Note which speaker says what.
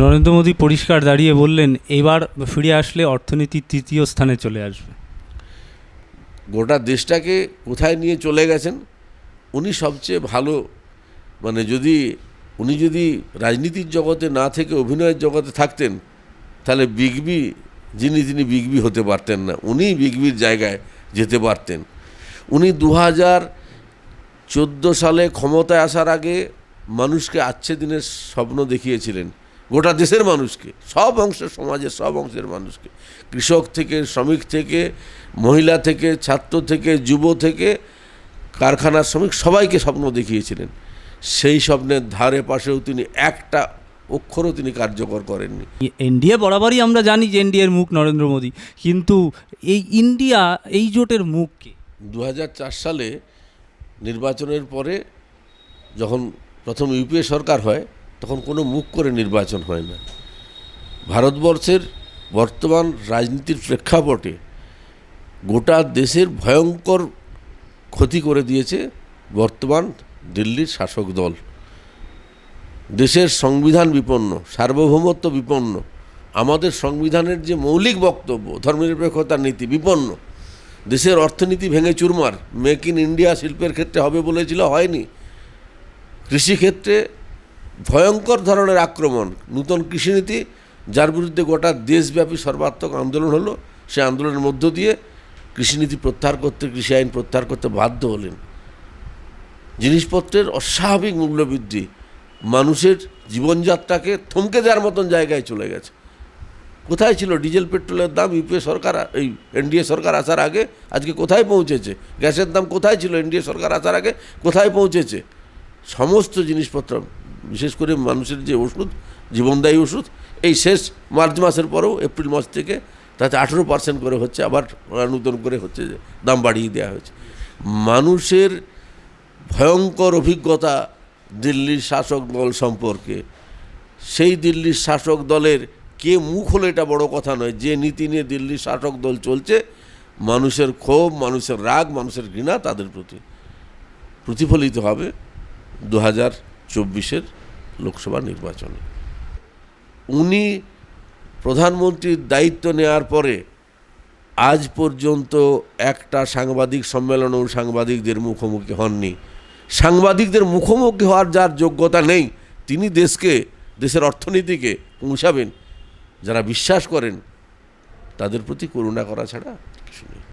Speaker 1: নরেন্দ্র মোদী পরিষ্কার দাঁড়িয়ে বললেন, এবার ফিরে আসলে অর্থনীতি তৃতীয় স্থানে চলে আসবে।
Speaker 2: গোটা দেশটাকে কোথায় নিয়ে চলে গেছেন? উনি সবচেয়ে ভালো মানে যদি, উনি যদি রাজনীতির জগতে না থেকে অভিনয়ের জগতে থাকতেন, তাহলে বিগবি যিনি তিনি বিগবি হতে পারতেন না উনি বিগবির জায়গায় যেতে পারতেন। উনি দু হাজার চোদ্দ সালে ক্ষমতায় আসার আগে মানুষকে আচ্ছে দিনের স্বপ্ন দেখিয়েছিলেন। গোটা দেশের মানুষকে সব অংশের সমাজের সব অংশের মানুষকে কৃষক থেকে শ্রমিক থেকে মহিলা থেকে ছাত্র থেকে যুব থেকে কারখানার শ্রমিক সবাইকে স্বপ্ন দেখিয়েছিলেন। সেই স্বপ্নের ধারে পাশেও তিনি একটা অক্ষরও তিনি কার্যকর করেননি।
Speaker 1: এনডিএ বরাবরই আমরা জানি যে এনডিএর মুখ নরেন্দ্র মোদী কিন্তু এই ইন্ডিয়া এই জোটের মুখ কে?
Speaker 2: দু হাজার চার সালে নির্বাচনের পরে যখন প্রথম ইউপিএ সরকার হয় তখন কোনো মুখ করে নির্বাচন হয় না। ভারতবর্ষের বর্তমান রাজনীতির প্রেক্ষাপটে গোটা দেশের ভয়ঙ্কর ক্ষতি করে দিয়েছে বর্তমান দিল্লির শাসক দল। দেশের সংবিধান বিপন্ন, সার্বভৌমত্ব বিপন্ন, আমাদের সংবিধানের যে মৌলিক বক্তব্য, ধর্মনিরপেক্ষতার নীতি বিপন্ন, দেশের অর্থনীতি ভেঙে চুরমার, মেক ইন ইন্ডিয়া শিল্পের ক্ষেত্রে হবে বলেছিল, হয়নি। কৃষিক্ষেত্রে ভয়ঙ্কর ধরনের আক্রমণ, নূতন কৃষিনীতি, যার বিরুদ্ধে গোটা দেশব্যাপী সর্বাত্মক আন্দোলন হলো, সে আন্দোলনের মধ্য দিয়ে কৃষিনীতি প্রত্যাহার করতে, কৃষি আইন প্রত্যাহার করতে বাধ্য হলেন। জিনিসপত্রের অস্বাভাবিক মূল্যবৃদ্ধি মানুষের জীবনযাত্রাকে থমকে দেওয়ার মতন জায়গায় চলে গেছে। কোথায় ছিল ডিজেল, পেট্রোলের দাম? ইউপিএ সরকার, এই এনডিএ সরকার আসার আগে, আজকে কোথায় পৌঁছেছে? গ্যাসের দাম কোথায় ছিল? এনডিএ সরকার আসার আগে কোথায় পৌঁছেছে? সমস্ত জিনিসপত্র বিশেষ করে মানুষের যে ওষুধ, জীবনদায়ী ওষুধ, এই শেষ মার্চ মাসের পরেও এপ্রিল মাস থেকে তাতে আঠেরো পার্সেন্ট করে হচ্ছে, আবার নতুন করে হচ্ছে যে দাম বাড়িয়ে দেওয়া হয়েছে। মানুষের ভয়ঙ্কর অভিজ্ঞতা দিল্লির শাসক দল সম্পর্কে। সেই দিল্লির শাসক দলের কে মুখ হলো এটা বড় কথা নয়, যে নীতি নিয়ে দিল্লির শাসক দল চলছে, মানুষের ক্ষোভ, মানুষের রাগ, মানুষের ঘৃণা তাদের প্রতি প্রতিফলিত হবে। দু হাজার চব্বিশের লোকসভা নির্বাচনে। উনি প্রধানমন্ত্রীর দায়িত্ব নেওয়ার পরে আজ পর্যন্ত একটা সাংবাদিক সম্মেলনেও সাংবাদিকদের মুখোমুখি হননি। সাংবাদিকদের মুখোমুখি হওয়ার যার যোগ্যতা নেই, তিনি দেশকে, দেশের অর্থনীতিকে পৌঁছাবেন যারা বিশ্বাস করেন, তাদের প্রতি করুণা করা ছাড়া কিছু নেই।